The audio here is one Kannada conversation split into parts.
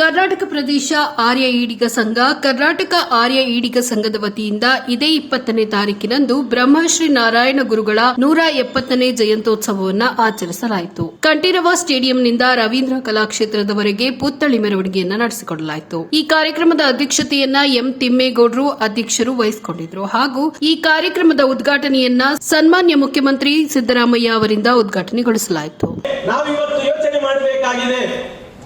ಕರ್ನಾಟಕ ಪ್ರದೇಶ ಆರ್ಯ ಈಡಿಗ ಸಂಘ, ಕರ್ನಾಟಕ ಆರ್ಯ ಈಡಿಗ ಸಂಘದ ವತಿಯಿಂದ ಇದೇ ಇಪ್ಪತ್ತನೇ ತಾರೀಕಿನಂದು ಬ್ರಹ್ಮಶ್ರೀ ನಾರಾಯಣ ಗುರುಗಳ ನೂರ ಎಪ್ಪತ್ತನೇ ಜಯಂತೋತ್ಸವವನ್ನು ಆಚರಿಸಲಾಯಿತು. ಕಂಠೀರವ ಸ್ಟೇಡಿಯಂನಿಂದ ರವೀಂದ್ರ ಕಲಾಕ್ಷೇತ್ರದವರೆಗೆ ಪುತ್ಥಳಿ ಮೆರವಣಿಗೆಯನ್ನು ನಡೆಸಿಕೊಡಲಾಯಿತು. ಈ ಕಾರ್ಯಕ್ರಮದ ಅಧ್ಯಕ್ಷತೆಯನ್ನ ಎಂ ತಿಮ್ಮೇಗೌಡರು ಅಧ್ಯಕ್ಷರು ವಹಿಸಿಕೊಂಡಿದ್ದರು ಹಾಗೂ ಈ ಕಾರ್ಯಕ್ರಮದ ಉದ್ಘಾಟನೆಯನ್ನ ಸನ್ಮಾನ್ಯ ಮುಖ್ಯಮಂತ್ರಿ ಸಿದ್ದರಾಮಯ್ಯ ಅವರಿಂದ ಉದ್ಘಾಟನೆಗೊಳಿಸಲಾಯಿತು.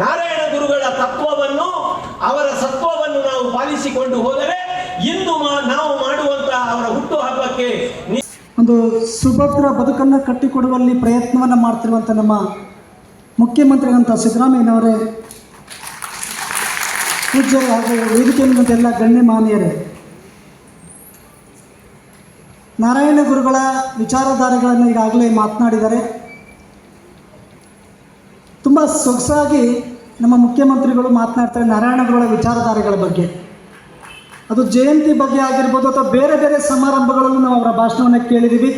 ನಾರಾಯಣ ಗುರುಗಳ ತತ್ವವನ್ನು, ಅವರ ಸತ್ವವನ್ನು ನಾವು ಪಾಲಿಸಿಕೊಂಡು ಹೋದರೆ ಇಂದು ನಾವು ಮಾಡುವಂತಹ ಅವರ ಹುಟ್ಟು ಹಬ್ಬಕ್ಕೆ ಒಂದು ಸುಭದ್ರ ಬದುಕನ್ನು ಕಟ್ಟಿಕೊಡುವಲ್ಲಿ ಪ್ರಯತ್ನವನ್ನು ಮಾಡ್ತಿರುವಂಥ ನಮ್ಮ ಮುಖ್ಯಮಂತ್ರಿಗಳಂತ ಸಿದ್ದರಾಮಯ್ಯನವರೇ, ಪೂಜ್ಯರು ಹಾಗೂ ವೇದಿಕೆ ಎಲ್ಲ ಗಣ್ಯಮಾನ್ಯರೇ ನಾರಾಯಣ ಗುರುಗಳ ವಿಚಾರಧಾರೆಗಳನ್ನು ಈಗಾಗಲೇ ಮಾತನಾಡಿದ್ದಾರೆ. ತುಂಬ ಸೊಗಸಾಗಿ ನಮ್ಮ ಮುಖ್ಯಮಂತ್ರಿಗಳು ಮಾತನಾಡ್ತಾರೆ ನಾರಾಯಣಗೌಡ ವಿಚಾರಧಾರೆಗಳ ಬಗ್ಗೆ. ಅದು ಜಯಂತಿ ಬಗ್ಗೆ ಆಗಿರ್ಬೋದು ಅಥವಾ ಬೇರೆ ಬೇರೆ ಸಮಾರಂಭಗಳಲ್ಲೂ ನಾವು ಅವರ ಭಾಷಣವನ್ನು ಕೇಳಿದ್ದೀವಿ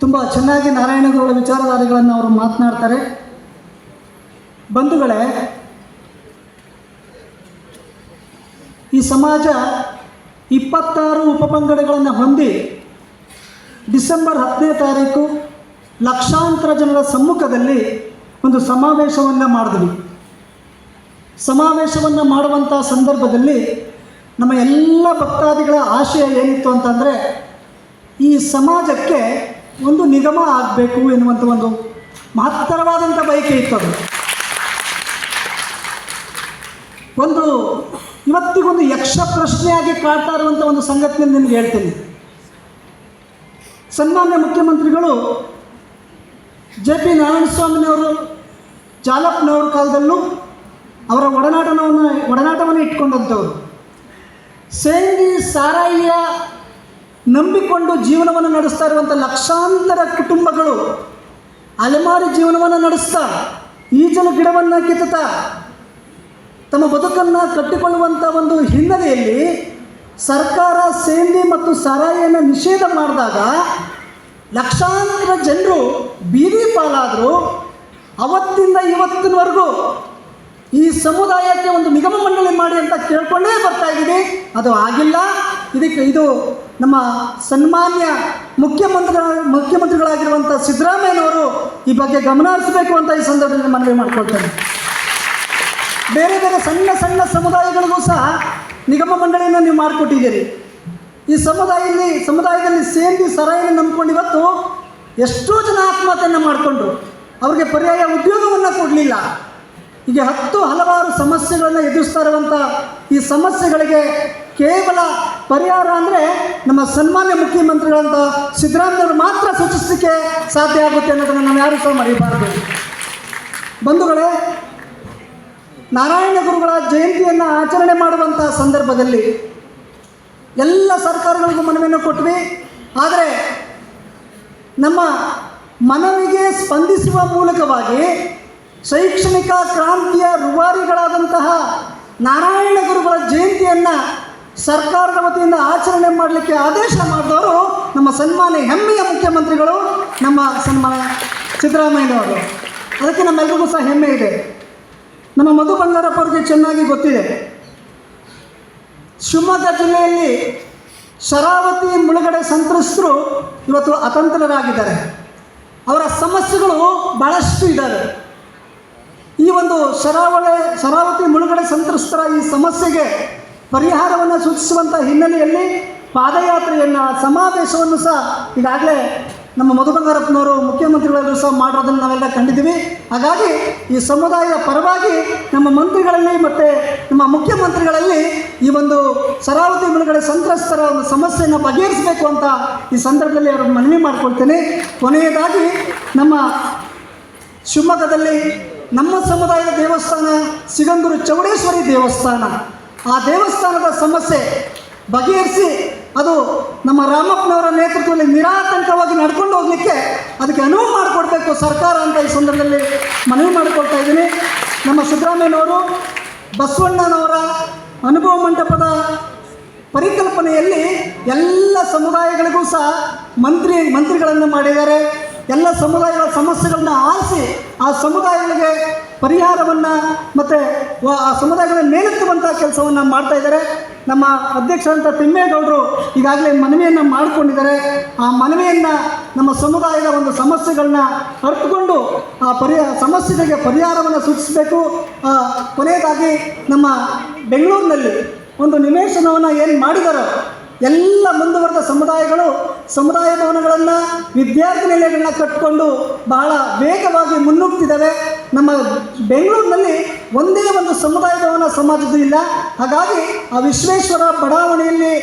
ತುಂಬ ಚೆನ್ನಾಗಿ ನಾರಾಯಣಗುರುಗಳ ವಿಚಾರಧಾರೆಗಳನ್ನು ಅವರು ಮಾತನಾಡ್ತಾರೆ. ಬಂಧುಗಳೇ, ಈ ಸಮಾಜ ಇಪ್ಪತ್ತಾರು ಉಪಪಂಗಡಗಳನ್ನು ಹೊಂದಿ ಡಿಸೆಂಬರ್ ಹತ್ತನೇ ತಾರೀಕು ಲಕ್ಷಾಂತರ ಜನರ ಸಮ್ಮುಖದಲ್ಲಿ ಒಂದು ಸಮಾವೇಶವನ್ನು ಮಾಡಿದ್ವಿ. ಸಮಾವೇಶವನ್ನು ಮಾಡುವಂಥ ಸಂದರ್ಭದಲ್ಲಿ ನಮ್ಮ ಎಲ್ಲ ಭಕ್ತಾದಿಗಳ ಆಶಯ ಏನಿತ್ತು ಅಂತಂದರೆ ಈ ಸಮಾಜಕ್ಕೆ ಒಂದು ನಿಗಮ ಆಗಬೇಕು ಎನ್ನುವಂಥ ಒಂದು ಮಹತ್ತರವಾದಂಥ ಬಯಕೆ ಇತ್ತು ಅದು. ಒಂದು ಇವತ್ತಿಗೊಂದು ಯಕ್ಷ ಪ್ರಶ್ನೆಯಾಗಿ ಕಾಡ್ತಾ ಇರುವಂಥ ಒಂದು ಸಂಗತಿಯನ್ನು ನಿಮ್ಗೆ ಹೇಳ್ತೀನಿ. ಸನ್ಮಾನ್ಯ ಮುಖ್ಯಮಂತ್ರಿಗಳು ಜೆ ಪಿ ನಾರಾಯಣಸ್ವಾಮಿನವರು ಜಾಲಪ್ಪನವ್ರ ಕಾಲದಲ್ಲೂ ಅವರ ಒಡನಾಟನವನ್ನು, ಒಡನಾಟವನ್ನು ಇಟ್ಕೊಂಡಂಥವ್ರು. ಸೇಂಗಿ ಸಾರಾಯಿಯ ನಂಬಿಕೊಂಡು ಜೀವನವನ್ನು ನಡೆಸ್ತಾ ಇರುವಂಥ ಲಕ್ಷಾಂತರ ಕುಟುಂಬಗಳು ಅಲೆಮಾರಿ ಜೀವನವನ್ನು ನಡೆಸ್ತಾ, ಈಜಲು ಗಿಡವನ್ನು ಕಿತ್ತುತ್ತಾ, ತಮ್ಮ ಬದುಕನ್ನು ಕಟ್ಟಿಕೊಳ್ಳುವಂಥ ಒಂದು ಹಿನ್ನೆಲೆಯಲ್ಲಿ ಸರ್ಕಾರ ಸೇಂದಿ ಮತ್ತು ಸಾರಾಯಿಯನ್ನು ನಿಷೇಧ ಮಾಡಿದಾಗ ಲಕ್ಷಾಂತರ ಜನರು ಬೀದಿ ಪಾಲಾದರು. ಅವತ್ತಿಂದ ಇವತ್ತಿನವರೆಗೂ ಈ ಸಮುದಾಯಕ್ಕೆ ಒಂದು ನಿಗಮ ಮಂಡಳಿ ಮಾಡಿ ಅಂತ ಕೇಳ್ಕೊಂಡೇ ಬರ್ತಾ ಇದ್ದೀವಿ. ಅದು ಆಗಿಲ್ಲ. ಇದಕ್ಕೆ ಇದು ನಮ್ಮ ಸನ್ಮಾನ್ಯ ಮುಖ್ಯಮಂತ್ರಿ ಮುಖ್ಯಮಂತ್ರಿಗಳಾಗಿರುವಂಥ ಸಿದ್ದರಾಮಯ್ಯನವರು ಈ ಬಗ್ಗೆ ಗಮನ ಹರಿಸಬೇಕು ಅಂತ ಈ ಸಂದರ್ಭದಲ್ಲಿ ಮನವಿ ಮಾಡ್ಕೊಳ್ತೇನೆ. ಬೇರೆ ಬೇರೆ ಸಣ್ಣ ಸಣ್ಣ ಸಮುದಾಯಗಳಿಗೂ ಸಹ ನಿಗಮ ಮಂಡಳಿಯನ್ನು ನೀವು ಮಾಡಿಕೊಟ್ಟಿದ್ದೀರಿ. ಈ ಸಮುದಾಯದಲ್ಲಿ ಸಮುದಾಯದಲ್ಲಿ ಸೇಂದಿ ಸರಾಯಿನ ನಂಬ್ಕೊಂಡು ಇವತ್ತು ಎಷ್ಟೋ ಜನ ಆತ್ಮಹತ್ಯೆಯನ್ನು ಮಾಡಿಕೊಂಡು ಅವರಿಗೆ ಪರ್ಯಾಯ ಉದ್ಯೋಗವನ್ನು ಕೊಡಲಿಲ್ಲ. ಹೀಗೆ ಹತ್ತು ಹಲವಾರು ಸಮಸ್ಯೆಗಳನ್ನು ಎದುರಿಸ್ತಾ ಇರುವಂಥ ಈ ಸಮಸ್ಯೆಗಳಿಗೆ ಕೇವಲ ಪರಿಹಾರ ಅಂದರೆ ನಮ್ಮ ಸನ್ಮಾನ್ಯ ಮುಖ್ಯಮಂತ್ರಿಗಳಂತ ಸಿದ್ದರಾಮಯ್ಯವರು ಮಾತ್ರ ಸೂಚಿಸಲಿಕ್ಕೆ ಸಾಧ್ಯ ಆಗುತ್ತೆ ಅನ್ನೋದನ್ನು ನಾವು ಯಾರು ಸಹ ಮರೆಯಬಾರದು ಬಂಧುಗಳೇ, ನಾರಾಯಣ ಗುರುಗಳ ಜಯಂತಿಯನ್ನು ಆಚರಣೆ ಮಾಡುವಂಥ ಸಂದರ್ಭದಲ್ಲಿ ಎಲ್ಲ ಸರ್ಕಾರಗಳಿಗೂ ಮನವಿಯನ್ನು ಕೊಟ್ವಿ. ಆದರೆ ನಮ್ಮ ಮನವಿಗೆ ಸ್ಪಂದಿಸುವ ಮೂಲಕವಾಗಿ ಶೈಕ್ಷಣಿಕ ಕ್ರಾಂತಿಯ ರೂವಾರಿಗಳಾದಂತಹ ನಾರಾಯಣ ಗುರುಗಳ ಜಯಂತಿಯನ್ನು ಸರ್ಕಾರದ ವತಿಯಿಂದ ಆಚರಣೆ ಮಾಡಲಿಕ್ಕೆ ಆದೇಶ ಮಾಡಿದವರು ನಮ್ಮ ಸನ್ಮಾನ್ಯ ಹೆಮ್ಮೆಯ ಮುಖ್ಯಮಂತ್ರಿಗಳು, ನಮ್ಮ ಸನ್ಮಾನ ಸಿದ್ದರಾಮಯ್ಯನವರು. ಅದಕ್ಕೆ ನಮ್ಮೆಲ್ಲರಿಗೂ ಸಹ ಹೆಮ್ಮೆ ಇದೆ. ನಮ್ಮ ಮಧು ಬಂಗಾರಪ್ಪ ಅವ್ರಿಗೆ ಚೆನ್ನಾಗಿ ಗೊತ್ತಿದೆ. ಶಿವಮೊಗ್ಗ ಜಿಲ್ಲೆಯಲ್ಲಿ ಶರಾವತಿ ಮುಳುಗಡೆ ಸಂತ್ರಸ್ತರು ಇವತ್ತು ಅತಂತ್ರರಾಗಿದ್ದಾರೆ. ಅವರ ಸಮಸ್ಯೆಗಳು ಭಾಳಷ್ಟು ಇದ್ದಾವೆ. ಈ ಒಂದು ಶರಾವಳಿ, ಶರಾವತಿ ಮುಳುಗಡೆ ಸಂತ್ರಸ್ತರ ಈ ಸಮಸ್ಯೆಗೆ ಪರಿಹಾರವನ್ನು ಸೂಚಿಸುವಂಥ ಹಿನ್ನೆಲೆಯಲ್ಲಿ ಪಾದಯಾತ್ರೆಯನ್ನು, ಸಮಾವೇಶವನ್ನು ಸಹ ಈಗಾಗಲೇ ನಮ್ಮ ಮಧು ಬಂಗಾರಪ್ಪನವರು ಮುಖ್ಯಮಂತ್ರಿಗಳಲ್ಲೂ ಸಹ ಮಾಡಿರೋದನ್ನು ನಾವೆಲ್ಲ ಕಂಡಿದ್ದೀವಿ. ಹಾಗಾಗಿ ಈ ಸಮುದಾಯದ ಪರವಾಗಿ ನಮ್ಮ ಮಂತ್ರಿಗಳಲ್ಲಿ ಮತ್ತು ನಮ್ಮ ಮುಖ್ಯಮಂತ್ರಿಗಳಲ್ಲಿ ಈ ಒಂದು ಶರಾವತಿ ಮುಳುಗಡೆ ಸಂತ್ರಸ್ತರ ಒಂದು ಸಮಸ್ಯೆಯನ್ನು ಬಗೆಹರಿಸಬೇಕು ಅಂತ ಈ ಸಂದರ್ಭದಲ್ಲಿ ಅವರು ಮನವಿ ಮಾಡಿಕೊಳ್ತೇನೆ. ಕೊನೆಯದಾಗಿ ನಮ್ಮ ಶಿವಮೊಗ್ಗದಲ್ಲಿ ನಮ್ಮ ಸಮುದಾಯದ ದೇವಸ್ಥಾನ ಸಿಗಂದೂರು ಚೌಡೇಶ್ವರಿ ದೇವಸ್ಥಾನ. ಆ ದೇವಸ್ಥಾನದ ಸಮಸ್ಯೆ ಬಗೆಹರಿಸಿ ಅದು ನಮ್ಮ ರಾಮಪ್ಪನವರ ನೇತೃತ್ವದಲ್ಲಿ ನಿರಾತಂಕವಾಗಿ ನಡ್ಕೊಂಡು ಹೋಗಲಿಕ್ಕೆ ಅದಕ್ಕೆ ಅನುವು ಮಾಡಿಕೊಡ್ಬೇಕು ಸರ್ಕಾರ ಅಂತ ಈ ಸಂದರ್ಭದಲ್ಲಿ ಮನವಿ ಮಾಡಿಕೊಳ್ತಾ ಇದ್ದೀನಿ. ನಮ್ಮ ಸಿದ್ದರಾಮಯ್ಯನವರು, ಬಸವಣ್ಣನವರ ಅನುಭವ ಮಂಟಪದ ಪರಿಕಲ್ಪನೆಯಲ್ಲಿ ಎಲ್ಲ ಸಮುದಾಯಗಳಿಗೂ ಸಹ ಮಂತ್ರಿ ಮಂತ್ರಿಗಳನ್ನು ಮಾಡಿದ್ದಾರೆ. ಎಲ್ಲ ಸಮುದಾಯಗಳ ಸಮಸ್ಯೆಗಳನ್ನ ಆಲಿಸಿ ಆ ಸಮುದಾಯಗಳಿಗೆ ಪರಿಹಾರವನ್ನು ಮತ್ತು ಆ ಸಮುದಾಯಗಳ ಮೇಲೆತ್ತುವಂಥ ಕೆಲಸವನ್ನು ಮಾಡ್ತಾ ಇದ್ದಾರೆ. ನಮ್ಮ ಅಧ್ಯಕ್ಷರಂಥ ತಿಮ್ಮೇಗೌಡರು ಈಗಾಗಲೇ ಮನವಿಯನ್ನು ಮಾಡಿಕೊಂಡಿದ್ದಾರೆ. ಆ ಮನವಿಯನ್ನು ನಮ್ಮ ಸಮುದಾಯದ ಒಂದು ಸಮಸ್ಯೆಗಳನ್ನ ಅರ್ಥಕೊಂಡು ಆ ಪರಿ, ಸಮಸ್ಯೆಗಳಿಗೆ ಪರಿಹಾರವನ್ನು ಸೂಚಿಸಬೇಕು. ಕೊನೆಯದಾಗಿ ನಮ್ಮ ಬೆಂಗಳೂರಿನಲ್ಲಿ ಒಂದು ನಿವೇಶನವನ್ನು ಏನು ಮಾಡಿದಾರೋ ಎಲ್ಲ ಮುಂದುವರೆದ ಸಮುದಾಯಗಳು ಸಮುದಾಯ ಭವನಗಳನ್ನು ವಿದ್ಯಾರ್ಥಿ ನಿಲಯಗಳನ್ನ ಕಟ್ಟಿಕೊಂಡು ಬಹಳ ವೇಗವಾಗಿ ಮುನ್ನುಗ್ತಿದ್ದಾವೆ. ನಮ್ಮ ಬೆಂಗಳೂರಿನಲ್ಲಿ ಒಂದೇ ಒಂದು ಸಮುದಾಯ ಭವನ ಸಮಾಜದ್ದು ಇಲ್ಲ. ಹಾಗಾಗಿ ಆ ವಿಶ್ವೇಶ್ವರ ಬಡಾವಣೆಯಲ್ಲಿ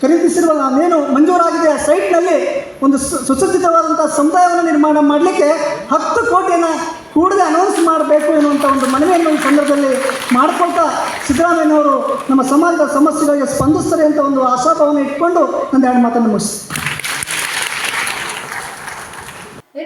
ಖರೀದಿಸಿರುವ ನಾವೇನು ಮಂಜೂರಾಗಿದೆ. ಆ ಸೈಟ್ನಲ್ಲಿ ಒಂದು ಸುಸಜ್ಜಿತವಾದಂಥ ಸಮುದಾಯವನ್ನು ನಿರ್ಮಾಣ ಮಾಡಲಿಕ್ಕೆ ಹತ್ತು ಕೋಟಿಯನ್ನು ಕೂಡಲೇ ಅನೌನ್ಸ್ ಮಾಡಬೇಕು ಎನ್ನುವಂಥ ಒಂದು ಮನವಿಯನ್ನು ಈ ಸಂದರ್ಭದಲ್ಲಿ ಮಾಡಿಕೊಳ್ತಾ ಸಿದ್ದರಾಮಯ್ಯನವರು ನಮ್ಮ ಸಮಾಜದ ಸಮಸ್ಯೆಗಳಿಗೆ ಸ್ಪಂದಿಸ್ತಾರೆ ಅಂತ ಒಂದು ಆಶಾಭಾವನೆ ಇಟ್ಕೊಂಡು ಒಂದೆರಡು ಮಾತನ್ನು ಮುಗಿಸ್ತೀನಿ.